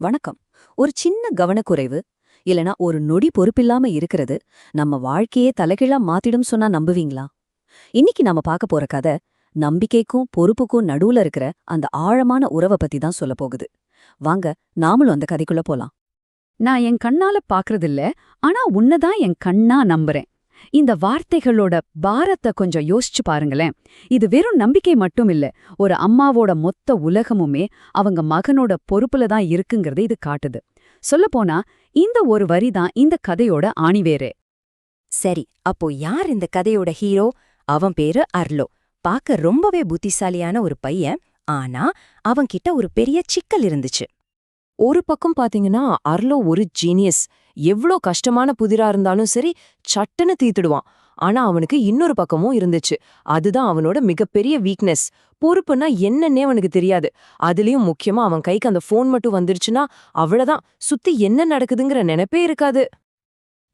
வணக்கம். ஒரு சின்ன கவனக்குறைவு இல்லனா ஒரு நொடி பொறுப்பில்லாம இருக்கிறது நம்ம வாழ்க்கையே தலைகீழா மாத்திடும் சொன்னா நம்புவீங்களா? இன்னைக்கு நாம பார்க்க போற கதை நம்பிக்கைக்கும் பொறுப்புக்கும் நடுவுல இருக்கிற அந்த ஆழமான உறவை பத்தி தான் சொல்ல போகுது. வாங்க நாமளும் அந்த கதைக்குள்ள போலாம். நான் என் கண்ணால பாக்குறதில்ல ஆனா உன்னதான் என் கண்ணா நம்புறேன். இந்த வார்த்தைகளோட பாரத்தை கொஞ்சம் யோசிச்சு பாருங்களேன். இது வெறும் நம்பிக்கை மட்டும் இல்ல ஒரு அம்மாவோட மொத்த உலகமுமே அவங்க மகனோட பொறுப்புல தான் இருக்குங்கிறத இது காட்டுது. சொல்லப்போனா இந்த ஒரு வரி தான் இந்த கதையோட ஆணிவேரே சரி அப்போ யார் இந்த கதையோட ஹீரோ? அவன் பேரு அர்லோ. பார்க்க ரொம்பவே புத்திசாலியான ஒரு பையன் ஆனா அவன்கிட்ட ஒரு பெரிய சிக்கல் இருந்துச்சு. ஒரு பக்கம் பாத்தீங்கன்னா அர்லோ ஒரு ஜீனியஸ் எவ்ளோ கஷ்டமான புதிரா இருந்தாலும் சரி சட்டுன்னு தீத்துடுவான். ஆனா அவனுக்கு இன்னொரு பக்கமும் இருந்துச்சு. அதுதான் அவனோட மிகப்பெரிய வீக்னஸ் பொறுப்புன்னா என்னன்னே அவனுக்கு தெரியாது. அதுலயும் முக்கியமா அவன் கைக்கு அந்த ஃபோன் மட்டும் வந்துருச்சுன்னா அவ்வளவுதான். சுத்தி என்ன நடக்குதுங்கிற நினைப்பே இருக்காது.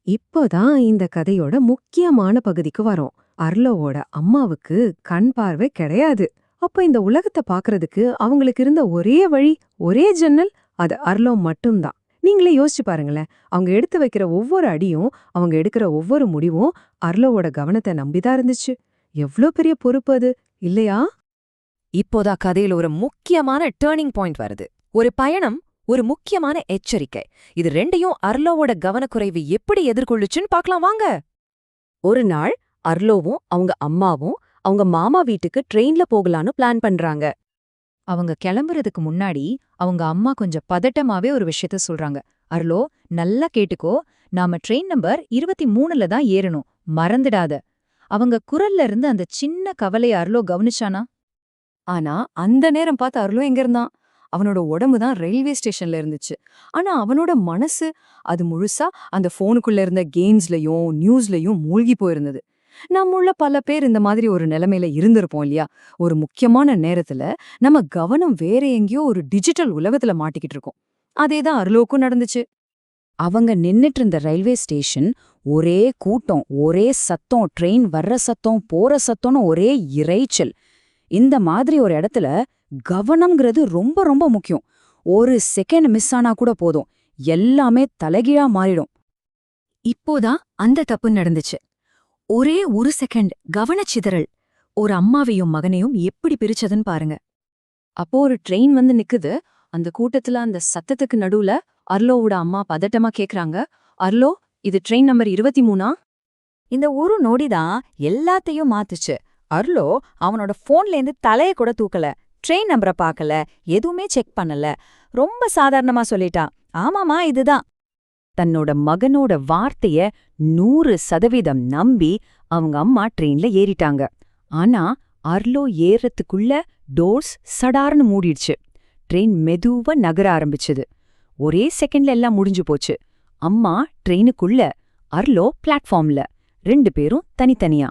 இப்போதான் இந்த கதையோட முக்கியமான பகுதிக்கு வரோம். அர்லோவோட அம்மாவுக்கு கண் பார்வை கிடையாது. அப்ப இந்த உலகத்தை பாக்குறதுக்கு அவங்களுக்கு இருந்த ஒரே வழி ஒரே ஜன்னல் அது அர்லோ மட்டும்தான். நீங்களே யோசிச்சு பாருங்களேன். அவங்க எடுத்து வைக்கிற ஒவ்வொரு அடியும் அவங்க எடுக்கிற ஒவ்வொரு முடிவும் அர்லோவோட கவனத்தை நம்பிதான் இருந்துச்சு. எவ்ளோ பெரிய பொறுப்பு அது இல்லையா? இப்போதான் கதையில ஒரு முக்கியமான டேர்னிங் பாயிண்ட் வருது. ஒரு பயணம் ஒரு முக்கியமான எச்சரிக்கை. இது ரெண்டையும் அர்லோவோட கவனக்குறைவு எப்படி எதிர்கொள்ளுச்சுன்னு பார்க்கலாம் வாங்க. ஒரு நாள் அர்லோவும் அவங்க அம்மாவும் அவங்க மாமா வீட்டுக்கு ட்ரெயின்ல போகலான்னு பிளான் பண்றாங்க. அவங்க கிளம்புறதுக்கு முன்னாடி அவங்க அம்மா கொஞ்சம் பதட்டமாவே ஒரு விஷயத்த சொல்றாங்க. அருளோ நல்லா கேட்டுக்கோ. நாம ட்ரெயின் நம்பர் இருபத்தி மூணுல தான் ஏறணும். மறந்துடாத. அவங்க குரல்ல இருந்து அந்த சின்ன கவலைய அருளோ கவனிச்சானா? ஆனா அந்த நேரம் பார்த்து அருளோ எங்க இருந்தான்? அவனோட உடம்பு தான் ரயில்வே ஸ்டேஷன்ல இருந்துச்சு. ஆனா அவனோட மனசு அது முழுசா அந்த போனுக்குள்ள இருந்த கேம்ஸ்லயும் நியூஸ்லயும் மூழ்கி போயிருந்தது. நம்முள்ள பல பேர் இந்த மாதிரி ஒரு நிலைமையில இருந்திருப்போம் இல்லையா? ஒரு முக்கியமான நேரத்துல நம்ம கவனம் வேற எங்கேயோ ஒரு டிஜிட்டல் உலகத்துல மாட்டிக்கிட்டு இருக்கோம். அதேதான் அருளோக்கும் நடந்துச்சு. அவங்க நின்னுட்டு இருந்த ரயில்வே ஸ்டேஷன் ஒரே கூட்டம் ஒரே சத்தம் ட்ரெயின் வர்ற சத்தம் போற சத்தம்னு ஒரே இறைச்சல். இந்த மாதிரி ஒரு இடத்துல கவனம்ங்கிறது ரொம்ப ரொம்ப முக்கியம். ஒரு செகண்ட் மிஸ் ஆனா கூட போதும். எல்லாமே தலைகீழா மாறிடும். இப்போதான் அந்த தப்பு நடந்துச்சு. ஒரே ஒரு செகண்ட் கவனச்சிதறல். ஒரு அம்மாவையும் மகனையும் எப்படி பிரிச்சதுன்னு பாருங்க. அப்போ ஒரு ட்ரெயின் வந்து நிக்குது. அந்த கூட்டத்துல அந்த சத்தத்துக்கு நடுவுல அர்லோவோட அம்மா பதட்டமா கேக்குறாங்க. அர்லோ இது ட்ரெயின் நம்பர் இருபத்தி மூணா? இந்த ஒரு நொடிதான் எல்லாத்தையும் மாத்துச்சு. அர்லோ அவனோட போன்லேருந்து தலைய கூட தூக்கல. ட்ரெயின் நம்பரை பார்க்கல எதுவுமே செக் பண்ணல. ரொம்ப சாதாரணமா சொல்லிட்டான் ஆமாமா இதுதான். தன்னோட மகனோட வார்த்தைய நூறு சதவீதம் நம்பி அவங்க அம்மா ட்ரெயின்ல ஏறிட்டாங்க. ஆனா அர்லோ ஏறத்துக்குள்ள டோர்ஸ் சடார்னு மூடிடுச்சு. ட்ரெயின் மெதுவா நகர ஆரம்பிச்சது. ஒரே செகண்ட்ல எல்லாம் முடிஞ்சு போச்சு. அம்மா ட்ரெயினுக்குள்ள அர்லோ பிளாட்ஃபார்ம்ல. ரெண்டு பேரும் தனித்தனியா.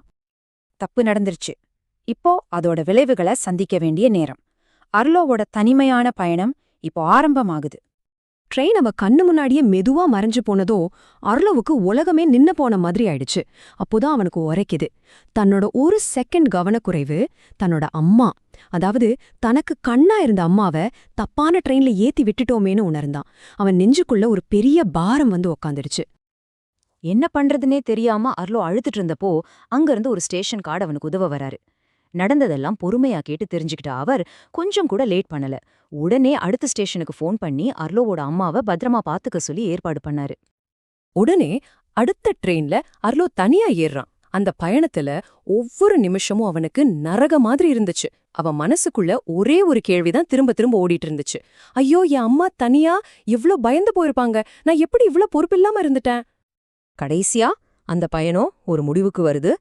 தப்பு நடந்துருச்சு. இப்போ அதோட விளைவுகளை சந்திக்க வேண்டிய நேரம். அர்லோவோட தனிமையான பயணம் இப்போ ஆரம்பமாகுது. ட்ரெயின் அவ கண்ணு முன்னாடியே மெதுவா மறைஞ்சு போனதோ அர்லோவுக்கு உலகமே நின்னு போன மாதிரி ஆயிடுச்சு. அப்போதான் அவனுக்கு உரைக்குது. தன்னோட ஒரு செகண்ட் கவனக்குறைவு தன்னோட அம்மா. அதாவது தனக்கு கண்ணா இருந்த அம்மாவை தப்பான ட்ரெயின்ல ஏத்தி விட்டுட்டோமேன்னு உணர்ந்தான். அவன் நெஞ்சுக்குள்ள ஒரு பெரிய பாரம் வந்து உக்காந்துடுச்சு. என்ன பண்றதுனே தெரியாம அர்லோ அழுத்துட்டு இருந்தப்போ அங்கிருந்து ஒரு ஸ்டேஷன் கார்டு அவனுக்கு உதவ வராரு. நடந்ததெல்லாம் பொறுமையா கேட்டு தெரிஞ்சுக்கிட்ட அவர் கொஞ்சம் கூட லேட் பண்ணல. உடனே அடுத்த ஸ்டேஷனுக்கு ஃபோன் பண்ணி அர்லோவோட அம்மாவை பத்திரமா பாத்துக்க சொல்லி ஏற்பாடு பண்ணாரு. உடனே அடுத்த ட்ரெயின்ல அர்லோ தனியா ஏறுறான். அந்த பயணத்துல ஒவ்வொரு நிமிஷமும் அவனுக்கு நரக மாதிரி இருந்துச்சு. அவன் மனசுக்குள்ள ஒரே ஒரு கேள்விதான் திரும்ப திரும்ப ஓடிட்டு இருந்துச்சு. ஐயோ என் அம்மா தனியா? இவ்ளோ பயந்து போயிருப்பாங்க. நான் எப்படி இவ்ளோ பொறுப்பில்லாம இருந்துட்டேன்? கடைசியா அந்த பயணம் ஒரு முடிவுக்கு வருது.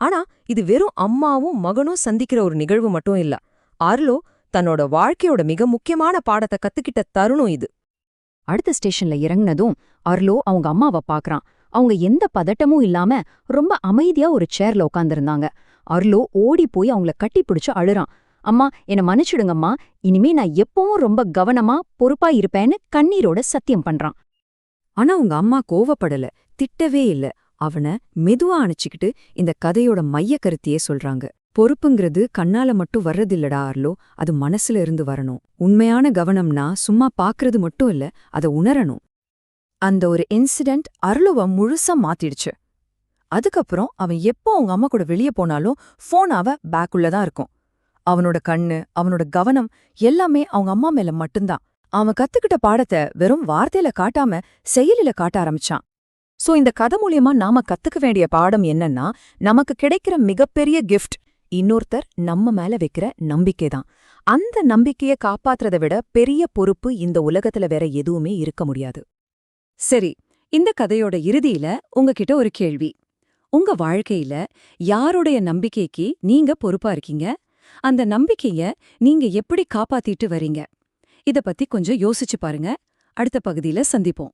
ஆனா இது வெறும் அம்மாவும் மகனும் சந்திக்கிற ஒரு நிகழ்வு மட்டும் இல்ல. அர்லோ தன்னோட வாழ்க்கையோட மிக முக்கியமான பாடத்தை கத்துக்கிட்ட தருணம் இது. அடுத்த ஸ்டேஷன்ல இறங்குனதும் அர்லோ அவங்க அம்மாவை பாக்குறான். அவங்க எந்த பதட்டமும் இல்லாம ரொம்ப அமைதியா ஒரு சேர்ல உட்கார்ந்திருந்தாங்க அர்லோ ஓடி போய் அவங்கள கட்டி பிடிச்சு அழுறான். அம்மா என்ன மன்னிச்சிடுங்கம்மா. இனிமே நான் எப்பவும் ரொம்ப கவனமா பொறுப்பா இருப்பேன்னு கண்ணீரோட சத்தியம் பண்றான். ஆனா உங்க அம்மா கோவப்படல. திட்டவே இல்ல. அவனை மெதுவா அணைச்சிக்கிட்டு இந்த கதையோட மைய கருத்தையே சொல்றாங்க. பொறுப்புங்கிறது கண்ணால மட்டும் வர்றதில்லடா ஆர்லோ. அது மனசுல இருந்து வரணும். உண்மையான கவனம்னா சும்மா பாக்குறது மட்டும் இல்ல அத உணரணும். அந்த ஒரு இன்சிடென்ட் அருளுவ முழுசா மாத்திடுச்சு. அதுக்கப்புறம் அவன் எப்போ அவங்க அம்மா கூட வெளியே போனாலும் ஃபோன் அவ பேக்குள்ள தான் இருக்கும். அவனோட கண்ணு அவனோட கவனம் எல்லாமே அவங்க அம்மா மேல மட்டும்தான். அவன் கத்துக்கிட்ட பாடத்தை வெறும் வார்த்தையில காட்டாம செயலில காட்ட ஆரம்பிச்சான். சோ இந்த கதை மூலியமா நாம கத்துக்க வேண்டிய பாடம் என்னன்னா நமக்கு கிடைக்கிற மிகப்பெரிய கிஃப்ட் இன்னொருத்தர் நம்ம மேல வைக்கிற நம்பிக்கை தான் அந்த நம்பிக்கைய காப்பாத்துறதை விட பெரிய பொறுப்பு இந்த உலகத்துல வேற எதுவுமே இருக்க முடியாது. சரி இந்த கதையோட இறுதியில உங்ககிட்ட ஒரு கேள்வி. உங்க வாழ்க்கையில யாருடைய நம்பிக்கைக்கு நீங்க பொறுப்பா இருக்கீங்க? அந்த நம்பிக்கைய நீங்க எப்படி காப்பாத்திட்டு வரீங்க? இத பத்தி கொஞ்சம் யோசிச்சு பாருங்க. அடுத்த பகுதியில சந்திப்போம்.